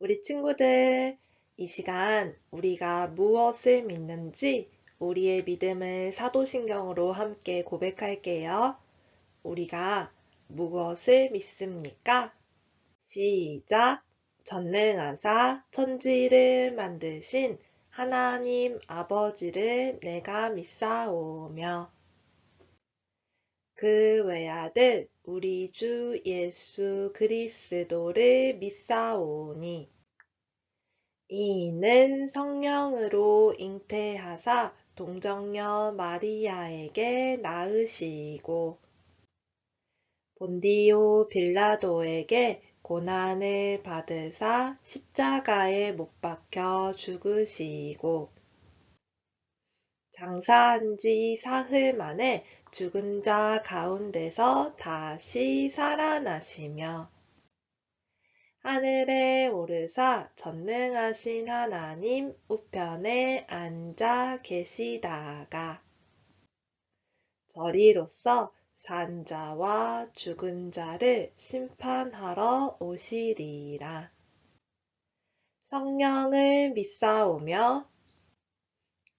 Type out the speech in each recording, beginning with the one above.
우리 친구들, 이 시간 우리가 무엇을 믿는지 우리의 믿음을 사도신경으로 함께 고백할게요. 우리가 무엇을 믿습니까? 시작! 전능하사 천지를 만드신 하나님 아버지를 내가 믿사오며 그 외아들 우리 주 예수 그리스도를 믿사오니 이는 성령으로 잉태하사 동정녀 마리아에게 낳으시고 본디오 빌라도에게 고난을 받으사 십자가에 못 박혀 죽으시고 장사한 지 사흘 만에 죽은 자 가운데서 다시 살아나시며 하늘에 오르사 전능하신 하나님 우편에 앉아 계시다가 저리로서 산 자와 죽은 자를 심판하러 오시리라. 성령을 믿사오며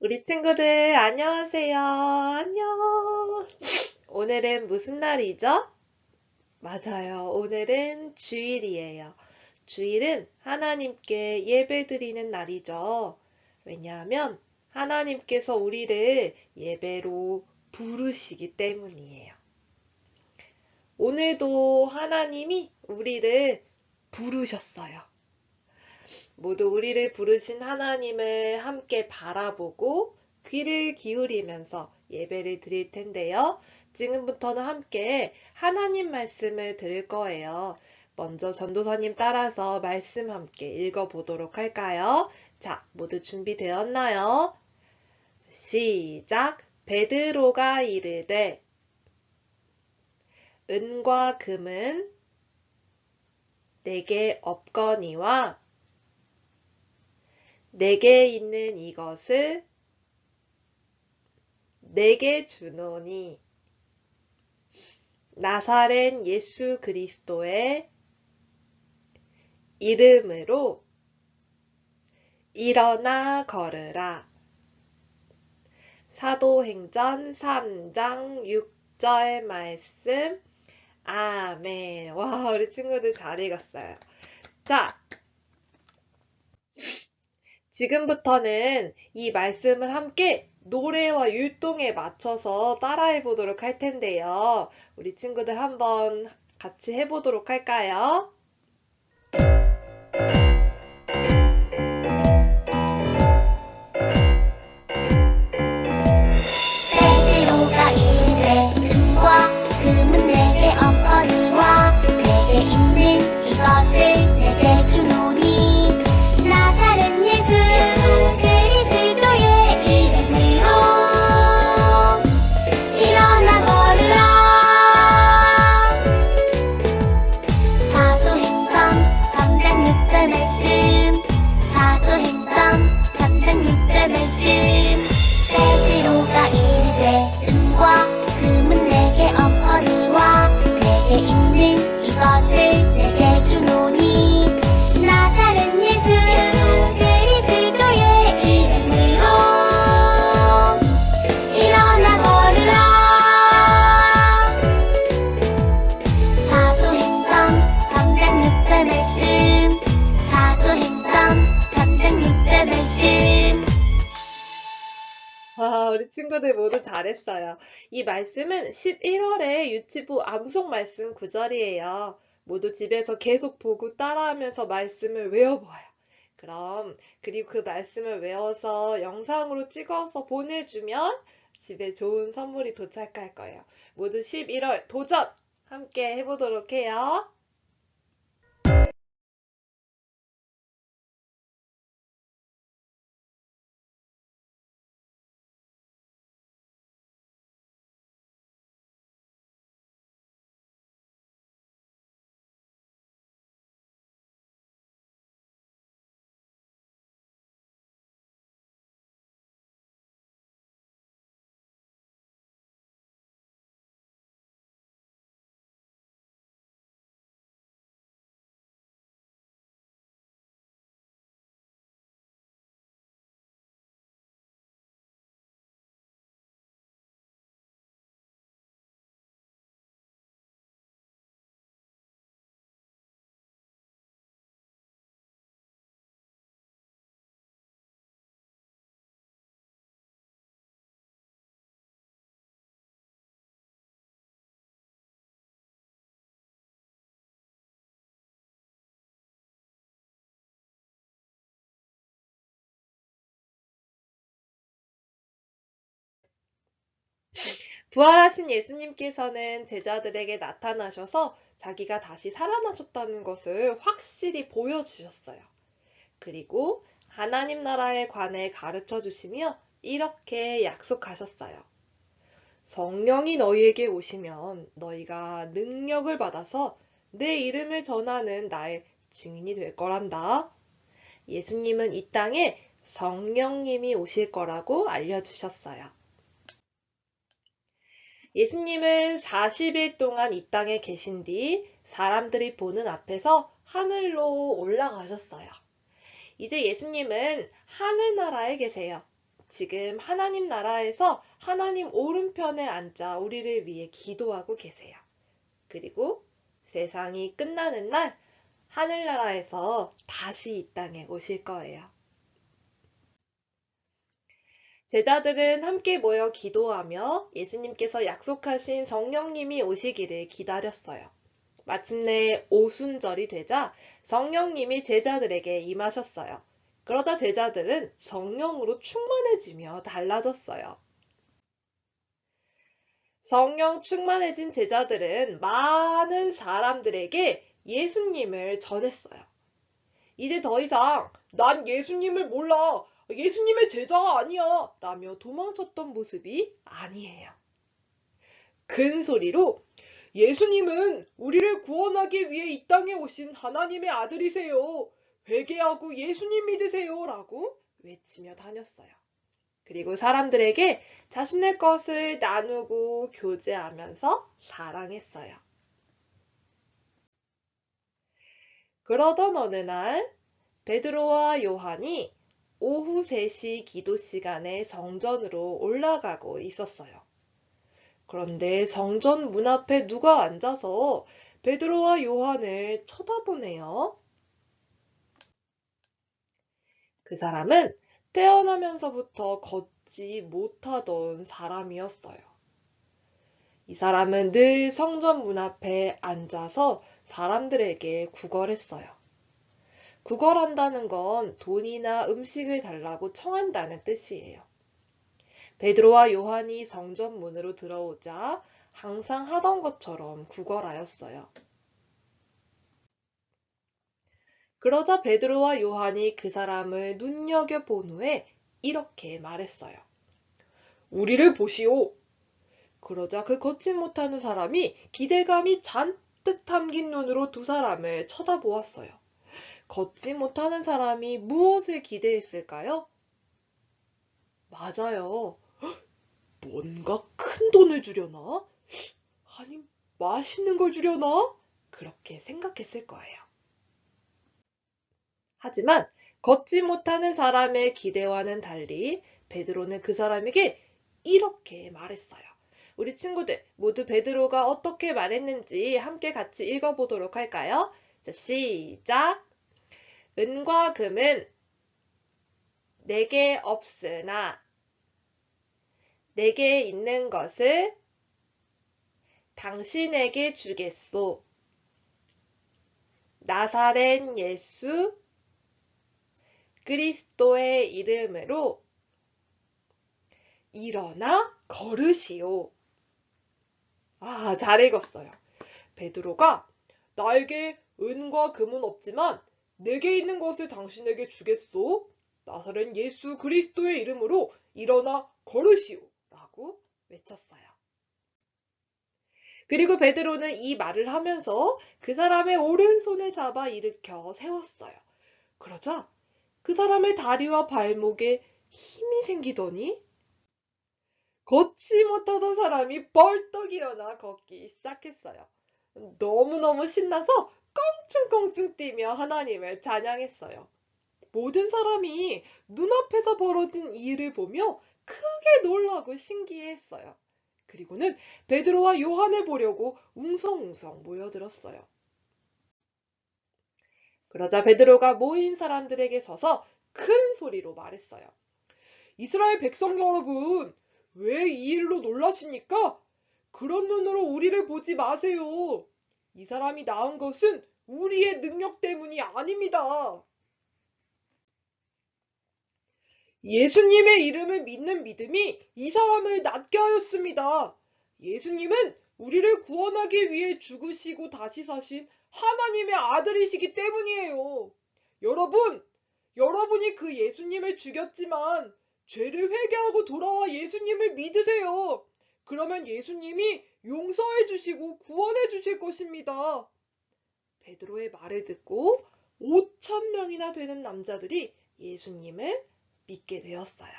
우리 친구들, 안녕하세요. 안녕. 오늘은 무슨 날이죠? 맞아요. 오늘은 주일이에요. 주일은 하나님께 예배 드리는 날이죠. 왜냐하면 하나님께서 우리를 예배로 부르시기 때문이에요. 오늘도 하나님이 우리를 부르셨어요. 모두 우리를 부르신 하나님을 함께 바라보고 귀를 기울이면서 예배를 드릴 텐데요. 지금부터는 함께 하나님 말씀을 들을 거예요. 먼저 전도사님 따라서 말씀 함께 읽어보도록 할까요? 자, 모두 준비되었나요? 시작! 베드로가 이르되 은과 금은 내게 없거니와 내게 있는 이것을 내게 주노니 나사렛 예수 그리스도의 이름으로 일어나 걸으라. 사도행전 3장 6절 말씀. 아멘. 와, 우리 친구들 잘 읽었어요. 자, 지금부터는 이 말씀을 함께 노래와 율동에 맞춰서 따라해 보도록 할 텐데요. 우리 친구들 한번 같이 해보도록 할까요? 친구들 모두 잘했어요. 이 말씀은 11월에 유치부 암송 말씀 구절이에요. 모두 집에서 계속 보고 따라하면서 말씀을 외워봐요. 그럼, 그리고 그 말씀을 외워서 영상으로 찍어서 보내주면 집에 좋은 선물이 도착할 거예요. 모두 11월 도전! 함께 해보도록 해요. 부활하신 예수님께서는 제자들에게 나타나셔서 자기가 다시 살아나셨다는 것을 확실히 보여주셨어요. 그리고 하나님 나라에 관해 가르쳐 주시며 이렇게 약속하셨어요. 성령이 너희에게 오시면 너희가 능력을 받아서 내 이름을 전하는 나의 증인이 될 거란다. 예수님은 이 땅에 성령님이 오실 거라고 알려주셨어요. 예수님은 40일 동안 이 땅에 계신 뒤 사람들이 보는 앞에서 하늘로 올라가셨어요. 이제 예수님은 하늘나라에 계세요. 지금 하나님 나라에서 하나님 오른편에 앉아 우리를 위해 기도하고 계세요. 그리고 세상이 끝나는 날 하늘나라에서 다시 이 땅에 오실 거예요. 제자들은 함께 모여 기도하며 예수님께서 약속하신 성령님이 오시기를 기다렸어요. 마침내 오순절이 되자 성령님이 제자들에게 임하셨어요. 그러자 제자들은 성령으로 충만해지며 달라졌어요. 성령 충만해진 제자들은 많은 사람들에게 예수님을 전했어요. 이제 더 이상 난 예수님을 몰라. 예수님의 제자가 아니야. 라며 도망쳤던 모습이 아니에요. 큰 소리로 예수님은 우리를 구원하기 위해 이 땅에 오신 하나님의 아들이세요. 회개하고 예수님 믿으세요. 라고 외치며 다녔어요. 그리고 사람들에게 자신의 것을 나누고 교제하면서 사랑했어요. 그러던 어느 날 베드로와 요한이 오후 3시 기도 시간에 성전으로 올라가고 있었어요. 그런데 성전 문 앞에 누가 앉아서 베드로와 요한을 쳐다보네요. 그 사람은 태어나면서부터 걷지 못하던 사람이었어요. 이 사람은 늘 성전 문 앞에 앉아서 사람들에게 구걸했어요. 구걸한다는 건 돈이나 음식을 달라고 청한다는 뜻이에요. 베드로와 요한이 성전 문으로 들어오자 항상 하던 것처럼 구걸하였어요. 그러자 베드로와 요한이 그 사람을 눈여겨 본 후에 이렇게 말했어요. 우리를 보시오. 그러자 그 걷지 못하는 사람이 기대감이 잔뜩 담긴 눈으로 두 사람을 쳐다보았어요. 걷지 못하는 사람이 무엇을 기대했을까요? 맞아요. 뭔가 큰 돈을 주려나? 아니, 맛있는 걸 주려나? 그렇게 생각했을 거예요. 하지만 걷지 못하는 사람의 기대와는 달리 베드로는 그 사람에게 이렇게 말했어요. 우리 친구들 모두 베드로가 어떻게 말했는지 함께 같이 읽어보도록 할까요? 자, 시작! 은과 금은 내게 없으나 내게 있는 것을 당신에게 주겠소. 나사렛 예수 그리스도의 이름으로 일어나 걸으시오. 아, 잘 읽었어요. 베드로가 나에게 은과 금은 없지만 내게 있는 것을 당신에게 주겠소. 나사렛 예수 그리스도의 이름으로 일어나 걸으시오. 라고 외쳤어요. 그리고 베드로는 이 말을 하면서 그 사람의 오른손을 잡아 일으켜 세웠어요. 그러자 그 사람의 다리와 발목에 힘이 생기더니 걷지 못하던 사람이 벌떡 일어나 걷기 시작했어요. 너무너무 신나서 껑충껑충 뛰며 하나님을 찬양했어요. 모든 사람이 눈앞에서 벌어진 이 일을 보며 크게 놀라고 신기해했어요. 그리고는 베드로와 요한을 보려고 웅성웅성 모여들었어요. 그러자 베드로가 모인 사람들에게 서서 큰 소리로 말했어요. 이스라엘 백성 여러분, 왜 이 일로 놀라십니까? 그런 눈으로 우리를 보지 마세요. 이 사람이 나은 것은 우리의 능력 때문이 아닙니다. 예수님의 이름을 믿는 믿음이 이 사람을 낫게 하였습니다. 예수님은 우리를 구원하기 위해 죽으시고 다시 사신 하나님의 아들이시기 때문이에요. 여러분, 여러분이 그 예수님을 죽였지만 죄를 회개하고 돌아와 예수님을 믿으세요. 그러면 예수님이 용서해 주시고 구원해 주실 것입니다. 베드로의 말을 듣고 5천 명이나 되는 남자들이 예수님을 믿게 되었어요.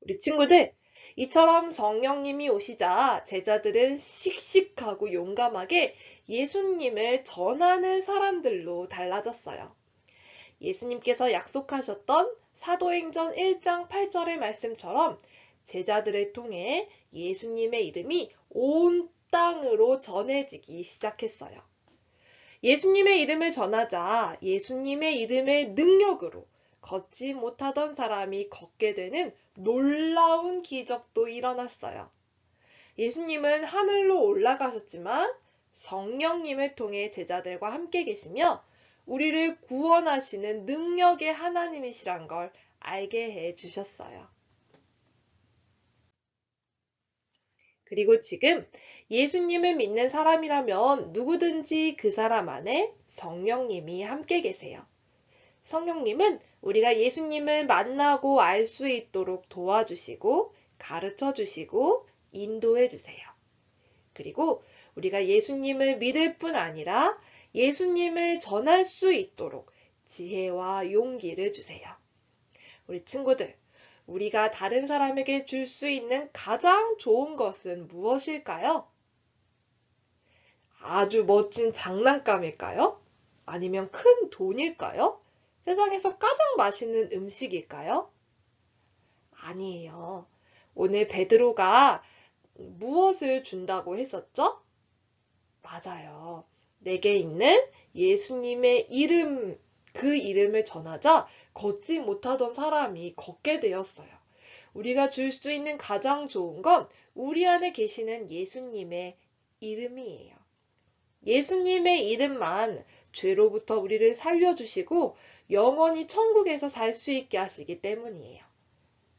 우리 친구들, 이처럼 성령님이 오시자 제자들은 씩씩하고 용감하게 예수님을 전하는 사람들로 달라졌어요. 예수님께서 약속하셨던 사도행전 1장 8절의 말씀처럼 제자들을 통해 예수님의 이름이 온 땅으로 전해지기 시작했어요. 예수님의 이름을 전하자 예수님의 이름의 능력으로 걷지 못하던 사람이 걷게 되는 놀라운 기적도 일어났어요. 예수님은 하늘로 올라가셨지만 성령님을 통해 제자들과 함께 계시며 우리를 구원하시는 능력의 하나님이시란 걸 알게 해 주셨어요. 그리고 지금 예수님을 믿는 사람이라면 누구든지 그 사람 안에 성령님이 함께 계세요. 성령님은 우리가 예수님을 만나고 알 수 있도록 도와주시고 가르쳐 주시고 인도해 주세요. 그리고 우리가 예수님을 믿을 뿐 아니라 예수님을 전할 수 있도록 지혜와 용기를 주세요. 우리 친구들, 우리가 다른 사람에게 줄 수 있는 가장 좋은 것은 무엇일까요? 아주 멋진 장난감일까요? 아니면 큰 돈일까요? 세상에서 가장 맛있는 음식일까요? 아니에요. 오늘 베드로가 무엇을 준다고 했었죠? 맞아요. 내게 있는 예수님의 이름, 그 이름을 전하자 걷지 못하던 사람이 걷게 되었어요. 우리가 줄 수 있는 가장 좋은 건 우리 안에 계시는 예수님의 이름이에요. 예수님의 이름만 죄로부터 우리를 살려주시고 영원히 천국에서 살 수 있게 하시기 때문이에요.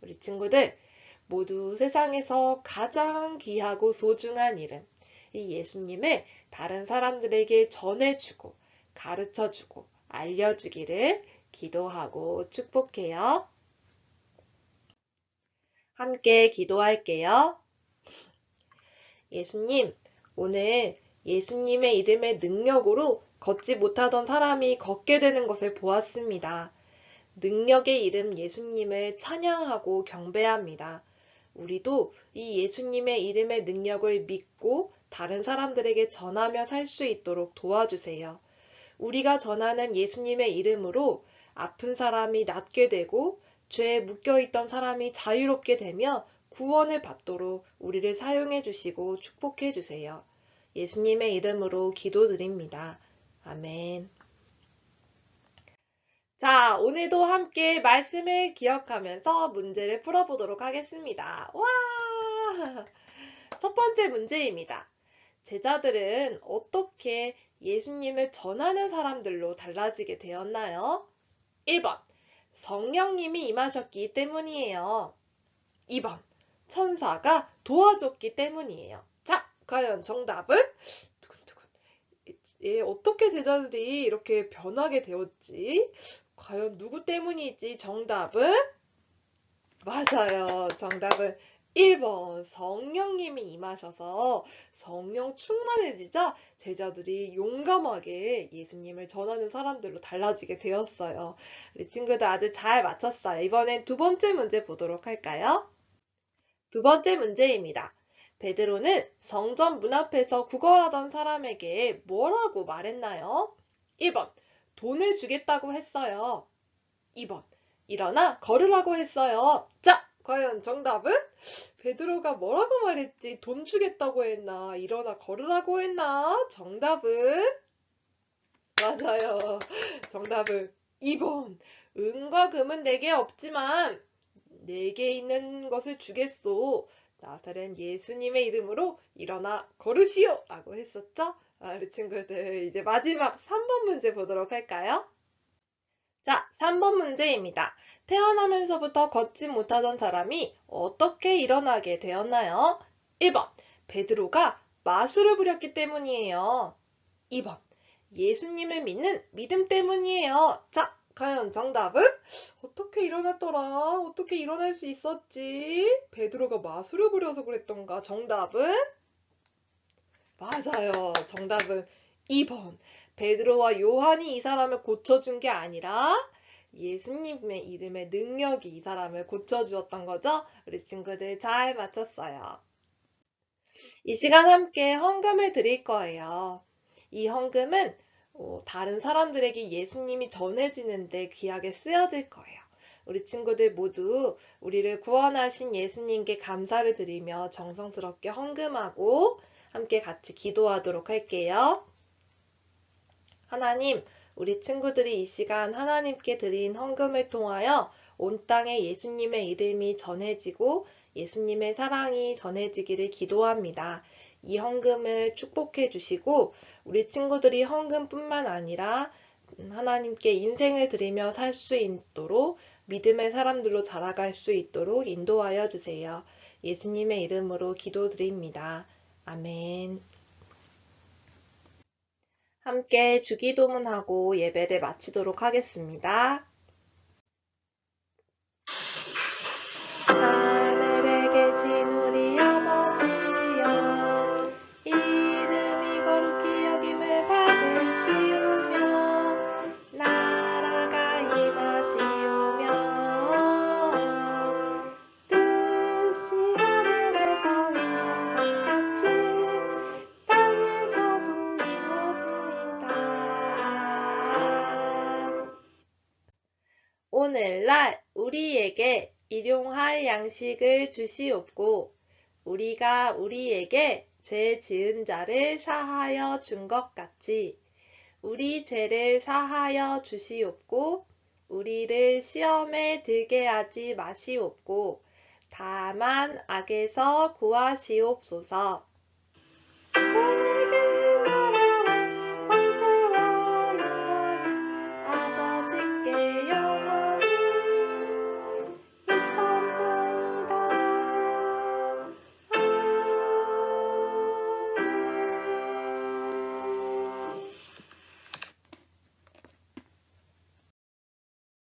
우리 친구들, 모두 세상에서 가장 귀하고 소중한 이름, 이 예수님을 다른 사람들에게 전해주고 가르쳐주고 알려주기를 기도하고 축복해요. 함께 기도할게요. 예수님, 오늘 예수님의 이름의 능력으로 걷지 못하던 사람이 걷게 되는 것을 보았습니다. 능력의 이름 예수님을 찬양하고 경배합니다. 우리도 이 예수님의 이름의 능력을 믿고 다른 사람들에게 전하며 살 수 있도록 도와주세요. 우리가 전하는 예수님의 이름으로 아픈 사람이 낫게 되고 죄에 묶여 있던 사람이 자유롭게 되며 구원을 받도록 우리를 사용해 주시고 축복해 주세요. 예수님의 이름으로 기도드립니다. 아멘. 자, 오늘도 함께 말씀을 기억하면서 문제를 풀어보도록 하겠습니다. 와! 첫 번째 문제입니다. 제자들은 어떻게 예수님을 전하는 사람들로 달라지게 되었나요? 1번. 성령님이 임하셨기 때문이에요. 2번. 천사가 도와줬기 때문이에요. 자, 과연 정답은? 두근두근. 예, 어떻게 제자들이 이렇게 변하게 되었지? 과연 누구 때문이지? 정답은? 맞아요. 정답은 1번 성령님이 임하셔서 성령 충만해지자 제자들이 용감하게 예수님을 전하는 사람들로 달라지게 되었어요. 우리 친구들 아주 잘 맞췄어요. 이번엔 두 번째 문제 보도록 할까요? 두 번째 문제입니다. 베드로는 성전 문 앞에서 구걸하던 사람에게 뭐라고 말했나요? 1번 돈을 주겠다고 했어요. 2번 일어나 걸으라고 했어요. 자, 과연 정답은? 베드로가 뭐라고 말했지? 돈 주겠다고 했나? 일어나 걸으라고 했나? 정답은? 맞아요. 정답은 2번. 은과 금은 내게 없지만 내게 있는 것을 주겠소. 나사렛 예수님의 이름으로 일어나 걸으시오! 라고 했었죠? 아, 우리 친구들 이제 마지막 3번 문제 보도록 할까요? 자, 3번 문제입니다. 태어나면서부터 걷지 못하던 사람이 어떻게 일어나게 되었나요? 1번, 베드로가 마술을 부렸기 때문이에요. 2번, 예수님을 믿는 믿음 때문이에요. 자, 과연 정답은? 어떻게 일어났더라? 어떻게 일어날 수 있었지? 베드로가 마술을 부려서 그랬던가? 정답은? 맞아요. 정답은 2번. 베드로와 요한이 이 사람을 고쳐준 게 아니라 예수님의 이름의 능력이 이 사람을 고쳐주었던 거죠? 우리 친구들 잘 맞췄어요. 이 시간 함께 헌금을 드릴 거예요. 이 헌금은 어, 다른 사람들에게 예수님이 전해지는데 귀하게 쓰여질 거예요. 우리 친구들 모두 우리를 구원하신 예수님께 감사를 드리며 정성스럽게 헌금하고 함께 같이 기도하도록 할게요. 하나님, 우리 친구들이 이 시간 하나님께 드린 헌금을 통하여 온 땅에 예수님의 이름이 전해지고 예수님의 사랑이 전해지기를 기도합니다. 이 헌금을 축복해 주시고 우리 친구들이 헌금뿐만 아니라 하나님께 인생을 드리며 살 수 있도록 믿음의 사람들로 자라갈 수 있도록 인도하여 주세요. 예수님의 이름으로 기도드립니다. 아멘. 함께 주기도문하고 예배를 마치도록 하겠습니다. 우리에게 일용할 양식을 주시옵고 우리가 우리에게 죄 지은 자를 사하여 준 것 같이 우리 죄를 사하여 주시옵고 우리를 시험에 들게 하지 마시옵고 다만 악에서 구하시옵소서.